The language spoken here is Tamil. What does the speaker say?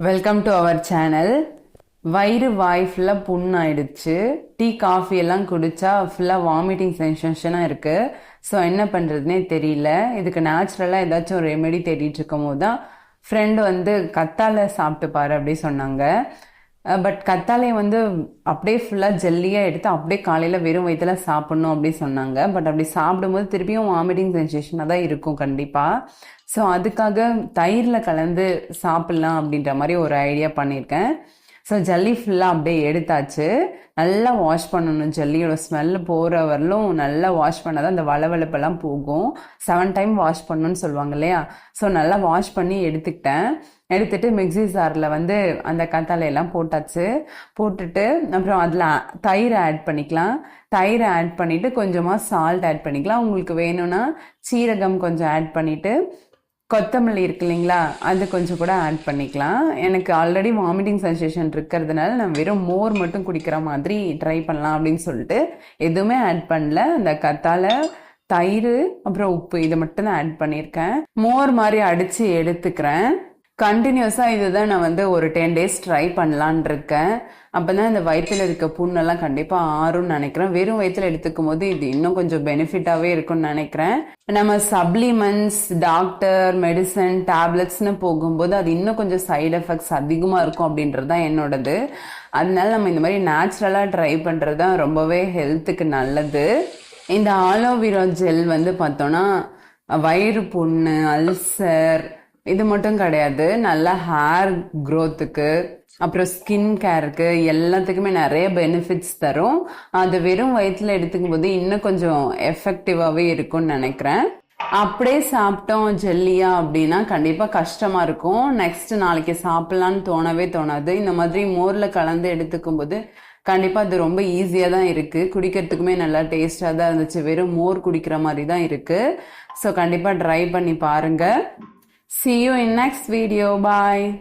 வெல்கம் டு அவர் சேனல் வயிறு வாய் ஃபுல்லாக புண்ணாயிடுச்சு. டீ காஃபி எல்லாம் குடித்தா ஃபுல்லாக வாமிட்டிங் சென்சேஷனாக இருக்குது ஸோ என்ன பண்ணுறதுனே தெரியல. இதுக்கு நேச்சுரலாக ஏதாச்சும் ஒரு ரெமெடி தேடிட்டு இருக்கும் போது தான் ஃப்ரெண்டு வந்து கத்தால சாப்பிட்டு பாரு அப்படி சொன்னாங்க. பட் கத்தாழை வந்து அப்படியே ஃபுல்லாக ஜெல்லியாக எடுத்து அப்படியே காலையில் வெறும் வயிற்றுல சாப்பிட்ணும் அப்படி சொன்னாங்க. பட் அப்படி சாப்பிடும்போது திருப்பியும் வாமிட்டிங் சென்சேஷனாக தான் இருக்கும் கண்டிப்பாக ஸோ அதுக்காக தயிரில் கலந்து சாப்பிட்லாம் அப்படின்ற மாதிரி ஒரு ஐடியா பண்ணியிருக்கேன் ஸோ ஜல்லி ஃபுல்லாக அப்படியே எடுத்தாச்சு. நல்லா வாஷ் பண்ணணும். ஜல்லியோட ஸ்மெல் போகிற வரலும் நல்லா வாஷ் பண்ணால் தான் அந்த வளவளப்பெல்லாம் போகும். செவன் டைம் வாஷ் பண்ணணும்னு சொல்லுவாங்க இல்லையா? ஸோ நல்லா வாஷ் பண்ணி எடுத்துக்கிட்டேன். எடுத்துட்டு மிக்ஸி ஜாரில் வந்து அந்த கத்தாலையெல்லாம் போட்டாச்சு. போட்டுட்டு அப்புறம் அதில் தயிர் ஆட் பண்ணிக்கலாம். தயிரை ஆட் பண்ணிவிட்டு கொஞ்சமாக சால்ட் ஆட் பண்ணிக்கலாம். உங்களுக்கு வேணும்னா சீரகம் கொஞ்சம் ஆட் பண்ணிவிட்டு கொத்தமல்லி இருக்கு இல்லைங்களா? அது கொஞ்சம் கூட ஆட் பண்ணிக்கலாம். எனக்கு ஆல்ரெடி வாமிட்டிங் சென்சேஷன் இருக்கிறதுனால நான் வெறும் மோர் மட்டும் குடிக்கிற மாதிரி ட்ரை பண்ணலாம் அப்படின்னு சொல்லிட்டு எதுவுமே ஆட் பண்ணல. அந்த கத்தால தயிர் அப்புறம் உப்பு இதை மட்டும் தான் ஆட் பண்ணியிருக்கேன். மோர் மாதிரி அடித்து எடுத்துக்கிறேன். கண்டினியூஸாக இதுதான் நான் வந்து ஒரு டென் டேஸ் ட்ரை பண்ணலான் இருக்கேன் அப்போ தான் இந்த வயிற்றில் இருக்க புண்ணெல்லாம் கண்டிப்பாக ஆறும்னு நினைக்கிறேன். வெறும் வயிற்றில் எடுத்துக்கும் போது இது இன்னும் கொஞ்சம் பெனிஃபிட்டாகவே இருக்கும்னு நினைக்கிறேன். நம்ம சப்ளிமெண்ட்ஸ் டாக்டர் மெடிசன் டேப்லெட்ஸ்னு போகும்போது அது இன்னும் கொஞ்சம் சைடு எஃபெக்ட்ஸ் அதிகமாக இருக்கும் அப்படின்றது தான் என்னோடது. அதனால நம்ம இந்த மாதிரி நேச்சுரலாக ட்ரை பண்ணுறது தான் ரொம்பவே ஹெல்த்துக்கு நல்லது. இந்த ஆலோவேரா ஜெல் வந்து பார்த்தோன்னா வயிறு புண்ணு அல்சர் இது மட்டும் கிடையாது. நல்ல ஹேர் க்ரோத்துக்கு அப்புறம் ஸ்கின் கேருக்கு எல்லாத்துக்குமே நிறைய பெனிஃபிட்ஸ் தரும். அது வெறும் வயிற்றுல எடுத்துக்கும் போது இன்னும் கொஞ்சம் எஃபெக்டிவாகவே இருக்கும்னு நினைக்கிறேன். அப்படியே சாப்பிட்டோம் ஜெல்லியா அப்படின்னா கண்டிப்பாக கஷ்டமாக இருக்கும். நெக்ஸ்ட் நாளைக்கு சாப்பிட்லான்னு தோணவே தோணாது. இந்த மாதிரி மோரில் கலந்து எடுத்துக்கும் போது கண்டிப்பாக அது ரொம்ப ஈஸியாக தான் இருக்குது குடிக்கிறதுக்குமே நல்லா டேஸ்ட்டாக தான் இருந்துச்சு. வெறும் மோர் குடிக்கிற மாதிரி தான் இருக்குது ஸோ கண்டிப்பாக ட்ரை பண்ணி பாருங்கள் See you in next video. Bye.